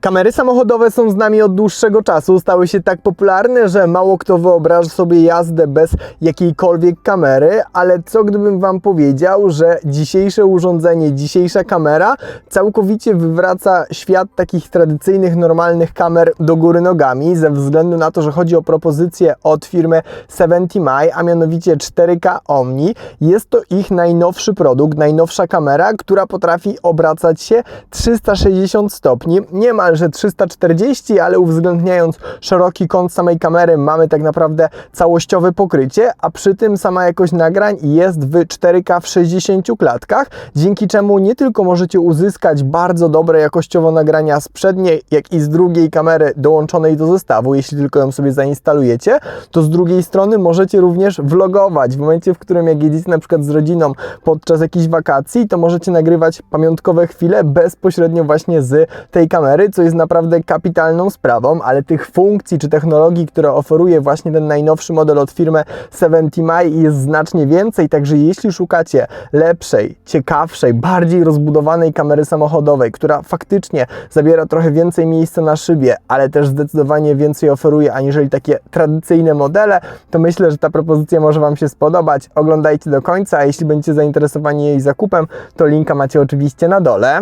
Kamery samochodowe są z nami od dłuższego czasu, stały się tak popularne, że mało kto wyobraża sobie jazdę bez jakiejkolwiek kamery, ale co gdybym Wam powiedział, że dzisiejsze urządzenie, dzisiejsza kamera całkowicie wywraca świat takich tradycyjnych, normalnych kamer do góry nogami, ze względu na to, że chodzi o propozycję od firmy 70 My, a mianowicie 4K Omni. Jest to ich najnowszy produkt, najnowsza kamera, która potrafi obracać się 360 stopni, niemalże 340, ale uwzględniając szeroki kąt samej kamery, mamy tak naprawdę całościowe pokrycie, a przy tym sama jakość nagrań jest w 4K w 60 klatkach, dzięki czemu nie tylko możecie uzyskać bardzo dobre jakościowo nagrania z przedniej, jak i z drugiej kamery dołączonej do zestawu, jeśli tylko ją sobie zainstalujecie, to z drugiej strony możecie również vlogować. W momencie, w którym jak jedziecie na przykład z rodziną podczas jakichś wakacji, to możecie nagrywać pamiątkowe chwile bezpośrednio właśnie z tej kamery, co jest naprawdę kapitalną sprawą, ale tych funkcji czy technologii, które oferuje właśnie ten najnowszy model od firmy 70 My jest znacznie więcej, także jeśli szukacie lepszej, ciekawszej, bardziej rozbudowanej kamery samochodowej, która faktycznie zabiera trochę więcej miejsca na szybie, ale też zdecydowanie więcej oferuje aniżeli takie tradycyjne modele, to myślę, że ta propozycja może Wam się spodobać. Oglądajcie do końca, a jeśli będziecie zainteresowani jej zakupem, to linka macie oczywiście na dole.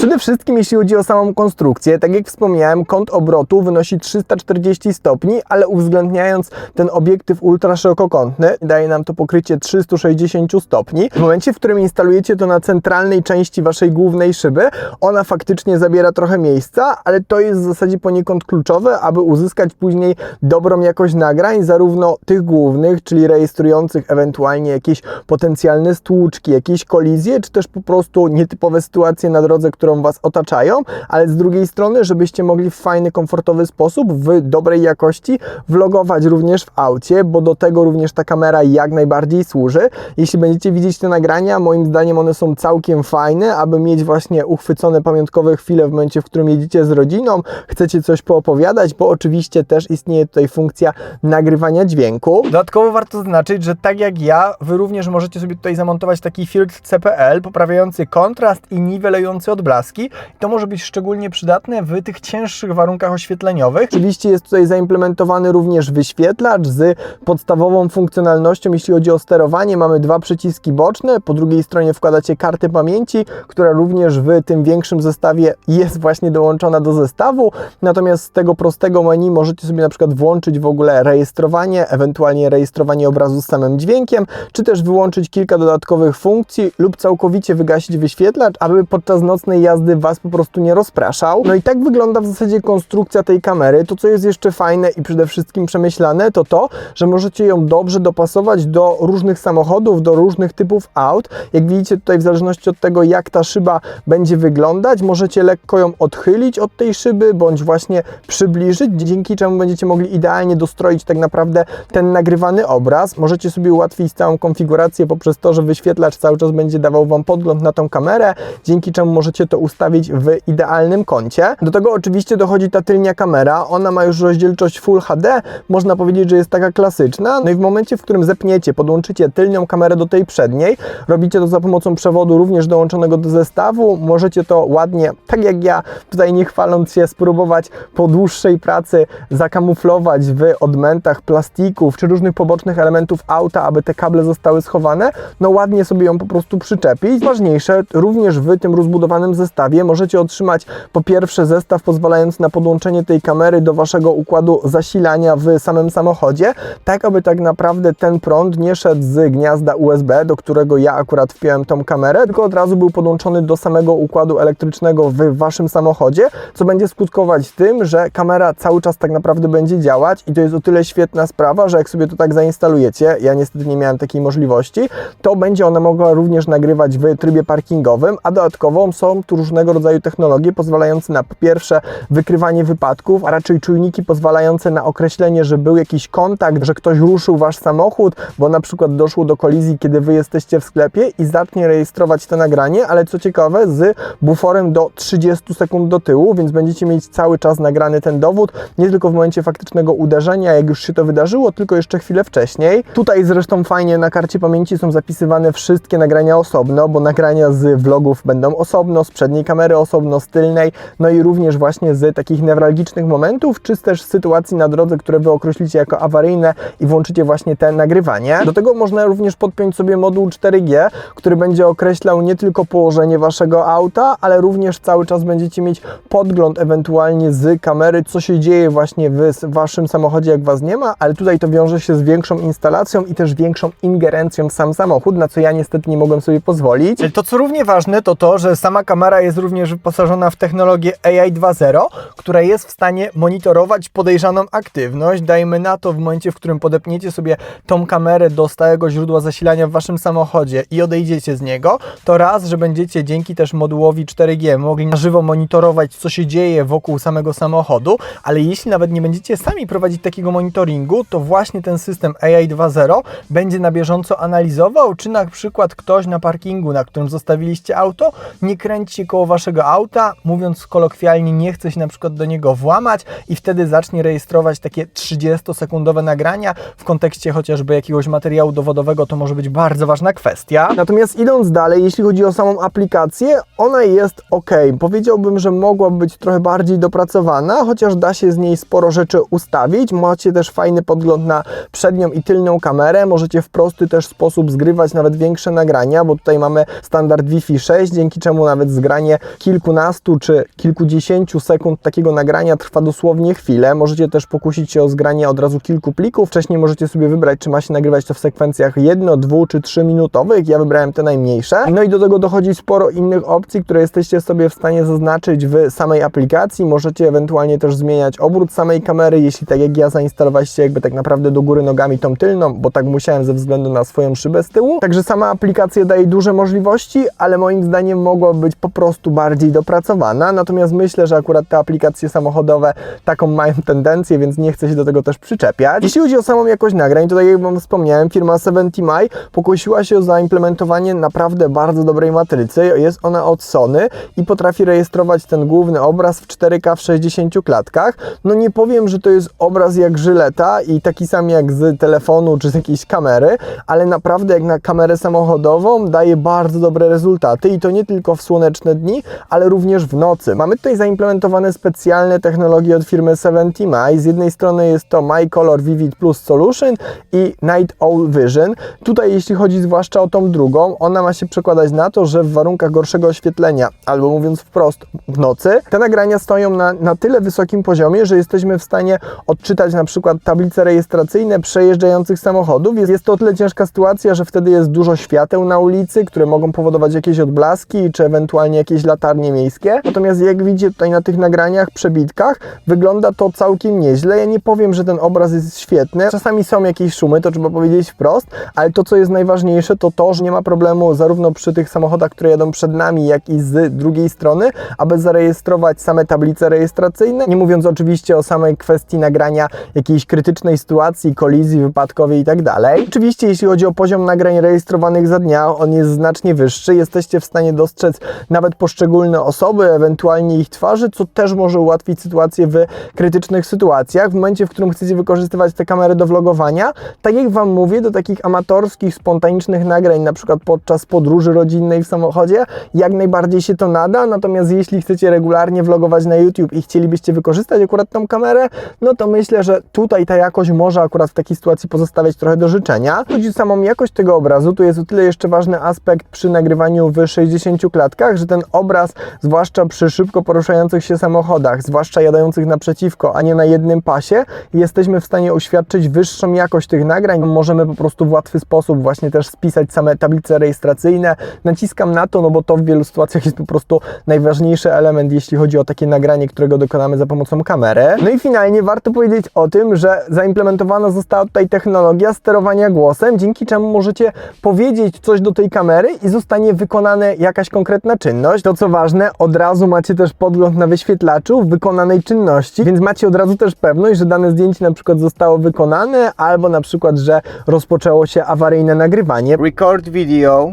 Przede wszystkim jeśli chodzi o samą konstrukcję, tak jak wspomniałem, kąt obrotu wynosi 340 stopni, ale uwzględniając ten obiektyw ultraszerokokątny, daje nam to pokrycie 360 stopni. W momencie, w którym instalujecie to na centralnej części Waszej głównej szyby, ona faktycznie zabiera trochę miejsca, ale to jest w zasadzie poniekąd kluczowe, aby uzyskać później dobrą jakość nagrań, zarówno tych głównych, czyli rejestrujących ewentualnie jakieś potencjalne stłuczki, jakieś kolizje, czy też po prostu nietypowe sytuacje na drodze, którą Was otaczają, ale z drugiej strony, żebyście mogli w fajny, komfortowy sposób, w dobrej jakości vlogować również w aucie, bo do tego również ta kamera jak najbardziej służy. Jeśli będziecie widzieć te nagrania, moim zdaniem one są całkiem fajne, aby mieć właśnie uchwycone pamiątkowe chwile w momencie, w którym jedziecie z rodziną, chcecie coś poopowiadać, bo oczywiście też istnieje tutaj funkcja nagrywania dźwięku. Dodatkowo warto zaznaczyć, że tak jak ja, Wy również możecie sobie tutaj zamontować taki filtr CPL, poprawiający kontrast i niwelujący odblaski. To może być szczególnie przydatne w tych cięższych warunkach oświetleniowych. Oczywiście jest tutaj zaimplementowany również wyświetlacz z podstawową funkcjonalnością, jeśli chodzi o sterowanie. Mamy dwa przyciski boczne, po drugiej stronie wkładacie kartę pamięci, która również w tym większym zestawie jest właśnie dołączona do zestawu. Natomiast z tego prostego menu możecie sobie na przykład włączyć w ogóle rejestrowanie, ewentualnie rejestrowanie obrazu z samym dźwiękiem, czy też wyłączyć kilka dodatkowych funkcji lub całkowicie wygasić wyświetlacz, aby podczas nocnej jazdy Was po prostu nie rozpraszał. No i tak wygląda w zasadzie konstrukcja tej kamery. To, co jest jeszcze fajne i przede wszystkim przemyślane, to to, że możecie ją dobrze dopasować do różnych samochodów, do różnych typów aut. Jak widzicie tutaj, w zależności od tego, jak ta szyba będzie wyglądać, możecie lekko ją odchylić od tej szyby, bądź właśnie przybliżyć, dzięki czemu będziecie mogli idealnie dostroić tak naprawdę ten nagrywany obraz. Możecie sobie ułatwić całą konfigurację poprzez to, że wyświetlacz cały czas będzie dawał Wam podgląd na tą kamerę, dzięki czemu możecie to ustawić w idealnym kącie. Do tego oczywiście dochodzi ta tylnia kamera. Ona ma już rozdzielczość Full HD. Można powiedzieć, że jest taka klasyczna. No i w momencie, w którym zepniecie, podłączycie tylnią kamerę do tej przedniej, robicie to za pomocą przewodu również dołączonego do zestawu. Możecie to ładnie, tak jak ja, tutaj nie chwaląc się, spróbować po dłuższej pracy zakamuflować w odmętach plastików czy różnych pobocznych elementów auta, aby te kable zostały schowane. No ładnie sobie ją po prostu przyczepić. Ważniejsze, również w tym rozbudowanym zestawie możecie otrzymać po pierwsze zestaw pozwalający na podłączenie tej kamery do waszego układu zasilania w samym samochodzie, tak aby tak naprawdę ten prąd nie szedł z gniazda USB, do którego ja akurat wpiąłem tą kamerę, tylko od razu był podłączony do samego układu elektrycznego w waszym samochodzie, co będzie skutkować tym, że kamera cały czas tak naprawdę będzie działać i to jest o tyle świetna sprawa, że jak sobie to tak zainstalujecie, ja niestety nie miałem takiej możliwości, to będzie ona mogła również nagrywać w trybie parkingowym, a dodatkowo są tu różnego rodzaju technologie pozwalające na po pierwsze wykrywanie wypadków, a raczej czujniki pozwalające na określenie, że był jakiś kontakt, że ktoś ruszył wasz samochód, bo na przykład doszło do kolizji, kiedy wy jesteście w sklepie i zacznie rejestrować to nagranie, ale co ciekawe z buforem do 30 sekund do tyłu, więc będziecie mieć cały czas nagrany ten dowód, nie tylko w momencie faktycznego uderzenia, jak już się to wydarzyło, tylko jeszcze chwilę wcześniej. Tutaj zresztą fajnie na karcie pamięci są zapisywane wszystkie nagrania osobno, bo nagrania z vlogów będą osobno, z przedniej kamery, osobno z tylnej, no i również właśnie z takich newralgicznych momentów, czy też sytuacji na drodze, które Wy określicie jako awaryjne i włączycie właśnie te nagrywanie. Do tego można również podpiąć sobie moduł 4G, który będzie określał nie tylko położenie Waszego auta, ale również cały czas będziecie mieć podgląd ewentualnie z kamery, co się dzieje właśnie w Waszym samochodzie, jak Was nie ma, ale tutaj to wiąże się z większą instalacją i też większą ingerencją w sam samochód, na co ja niestety nie mogłem sobie pozwolić. To co równie ważne to to, że sama kamera jest również wyposażona w technologię AI 2.0, która jest w stanie monitorować podejrzaną aktywność. Dajmy na to w momencie, w którym podepniecie sobie tą kamerę do stałego źródła zasilania w Waszym samochodzie i odejdziecie z niego, to raz, że będziecie dzięki też modułowi 4G mogli na żywo monitorować, co się dzieje wokół samego samochodu, ale jeśli nawet nie będziecie sami prowadzić takiego monitoringu, to właśnie ten system AI 2.0 będzie na bieżąco analizował, czy na przykład ktoś na parkingu, na którym zostawiliście auto, nie kręci się koło waszego auta, mówiąc kolokwialnie, nie chce się na przykład do niego włamać i wtedy zacznie rejestrować takie 30-sekundowe nagrania w kontekście chociażby jakiegoś materiału dowodowego, to może być bardzo ważna kwestia. Natomiast idąc dalej, jeśli chodzi o samą aplikację, ona jest ok. Powiedziałbym, że mogłaby być trochę bardziej dopracowana, chociaż da się z niej sporo rzeczy ustawić. Macie też fajny podgląd na przednią i tylną kamerę. Możecie w prosty też sposób zgrywać nawet większe nagrania, bo tutaj mamy standard Wi-Fi 6, dzięki czemu nawet zgranie kilkunastu czy kilkudziesięciu sekund takiego nagrania trwa dosłownie chwilę. Możecie też pokusić się o zgranie od razu kilku plików. Wcześniej możecie sobie wybrać, czy ma się nagrywać to w sekwencjach jedno, dwu czy trzy minutowych. Ja wybrałem te najmniejsze. No i do tego dochodzi sporo innych opcji, które jesteście sobie w stanie zaznaczyć w samej aplikacji. Możecie ewentualnie też zmieniać obrót samej kamery, jeśli tak jak ja zainstalowaliście jakby tak naprawdę do góry nogami tą tylną, bo tak musiałem ze względu na swoją szybę z tyłu. Także sama aplikacja daje duże możliwości, ale moim zdaniem mogła być po prostu bardziej dopracowana. Natomiast myślę, że akurat te aplikacje samochodowe taką mają tendencję, więc nie chcę się do tego też przyczepiać. Jeśli chodzi o samą jakość nagrań, to tak jak Wam wspomniałem, firma 70 pokusiła się o zaimplementowanie naprawdę bardzo dobrej matrycy. Jest ona od Sony i potrafi rejestrować ten główny obraz w 4K w 60 klatkach. No nie powiem, że to jest obraz jak żyleta i taki sam jak z telefonu czy z jakiejś kamery, ale naprawdę jak na kamerę samochodową daje bardzo dobre rezultaty i to nie tylko w słoneczne dni, ale również w nocy. Mamy tutaj zaimplementowane specjalne technologie od firmy 70 Z jednej strony jest to My Color Vivid Plus Solution i Night Owl Vision. Tutaj jeśli chodzi zwłaszcza o tą drugą, ona ma się przekładać na to, że w warunkach gorszego oświetlenia, albo mówiąc wprost w nocy, te nagrania stoją na, na tyle wysokim poziomie, że jesteśmy w stanie odczytać na przykład tablice rejestracyjne przejeżdżających samochodów. Jest, jest to o tyle ciężka sytuacja, że wtedy jest dużo świateł na ulicy, które mogą powodować jakieś odblaski, czy ewentualnie jakieś latarnie miejskie. Natomiast jak widzicie tutaj na tych nagraniach, przebitkach, wygląda to całkiem nieźle. Ja nie powiem, że ten obraz jest świetny. Czasami są jakieś szumy, to trzeba powiedzieć wprost, ale to, co jest najważniejsze, to to, że nie ma problemu zarówno przy tych samochodach, które jadą przed nami, jak i z drugiej strony, aby zarejestrować same tablice rejestracyjne. Nie mówiąc oczywiście o samej kwestii nagrania jakiejś krytycznej sytuacji, kolizji wypadkowej i tak. Oczywiście, jeśli chodzi o poziom nagrań rejestrowanych za dnia, on jest znacznie wyższy. Jesteście w stanie dostrzec nawet poszczególne osoby, ewentualnie ich twarzy, co też może ułatwić sytuację w krytycznych sytuacjach. W momencie, w którym chcecie wykorzystywać te kamery do vlogowania, tak jak Wam mówię, do takich amatorskich, spontanicznych nagrań, na przykład podczas podróży rodzinnej w samochodzie, jak najbardziej się to nada. Natomiast jeśli chcecie regularnie vlogować na YouTube i chcielibyście wykorzystać akurat tą kamerę, no to myślę, że tutaj ta jakość może akurat w takiej sytuacji pozostawiać trochę do życzenia. Chodzi o samą jakość tego obrazu, tu jest o tyle jeszcze ważny aspekt przy nagrywaniu w 60 klatkach, że ten obraz, zwłaszcza przy szybko poruszających się samochodach, zwłaszcza jadających naprzeciwko, a nie na jednym pasie, jesteśmy w stanie oświadczyć wyższą jakość tych nagrań. Możemy po prostu w łatwy sposób właśnie też spisać same tablice rejestracyjne. Naciskam na to, no bo to w wielu sytuacjach jest po prostu najważniejszy element, jeśli chodzi o takie nagranie, którego dokonamy za pomocą kamery. No i finalnie warto powiedzieć o tym, że zaimplementowana została tutaj technologia sterowania głosem, dzięki czemu możecie powiedzieć coś do tej kamery i zostanie wykonana jakaś konkretna czynność. To co ważne, od razu macie też podgląd na wyświetlaczu wykonanej czynności, więc macie od razu też pewność, że dane zdjęcie na przykład zostało wykonane, albo na przykład, że rozpoczęło się awaryjne nagrywanie. Record video.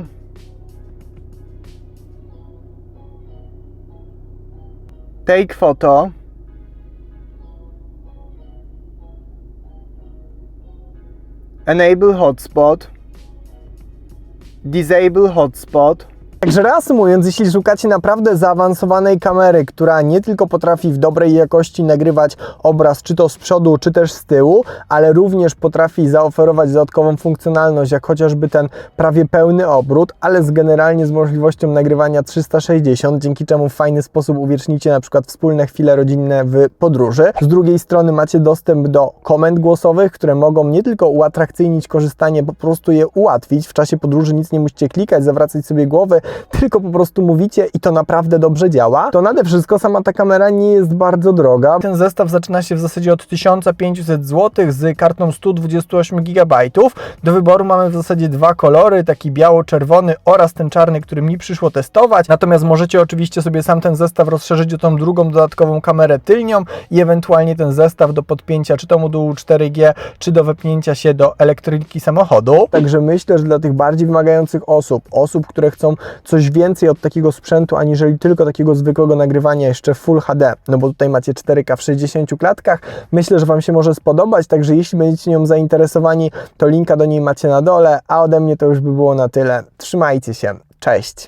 Take photo. Enable hotspot. Disable hotspot. Także reasumując, jeśli szukacie naprawdę zaawansowanej kamery, która nie tylko potrafi w dobrej jakości nagrywać obraz czy to z przodu, czy też z tyłu, ale również potrafi zaoferować dodatkową funkcjonalność, jak chociażby ten prawie pełny obrót, ale z generalnie z możliwością nagrywania 360, dzięki czemu w fajny sposób uwiecznicie na przykład wspólne chwile rodzinne w podróży. Z drugiej strony macie dostęp do komend głosowych, które mogą nie tylko uatrakcyjnić korzystanie, po prostu je ułatwić. W czasie podróży nic nie musicie klikać, zawracać sobie głowy, tylko po prostu mówicie i to naprawdę dobrze działa. To nade wszystko sama ta kamera nie jest bardzo droga. Ten zestaw zaczyna się w zasadzie od 1500 zł z kartą 128 GB. Do wyboru mamy w zasadzie dwa kolory, taki biało-czerwony oraz ten czarny, który mi przyszło testować. Natomiast możecie oczywiście sobie sam ten zestaw rozszerzyć o tą drugą dodatkową kamerę tylnią i ewentualnie ten zestaw do podpięcia czy to modułu 4G, czy do wepnięcia się do elektryki samochodu. Także myślę, że dla tych bardziej wymagających osób, osób, które chcą coś więcej od takiego sprzętu, aniżeli tylko takiego zwykłego nagrywania jeszcze Full HD, no bo tutaj macie 4K w 60 klatkach, myślę, że Wam się może spodobać, także jeśli będziecie nią zainteresowani, to linka do niej macie na dole, a ode mnie to już by było na tyle. Trzymajcie się, cześć!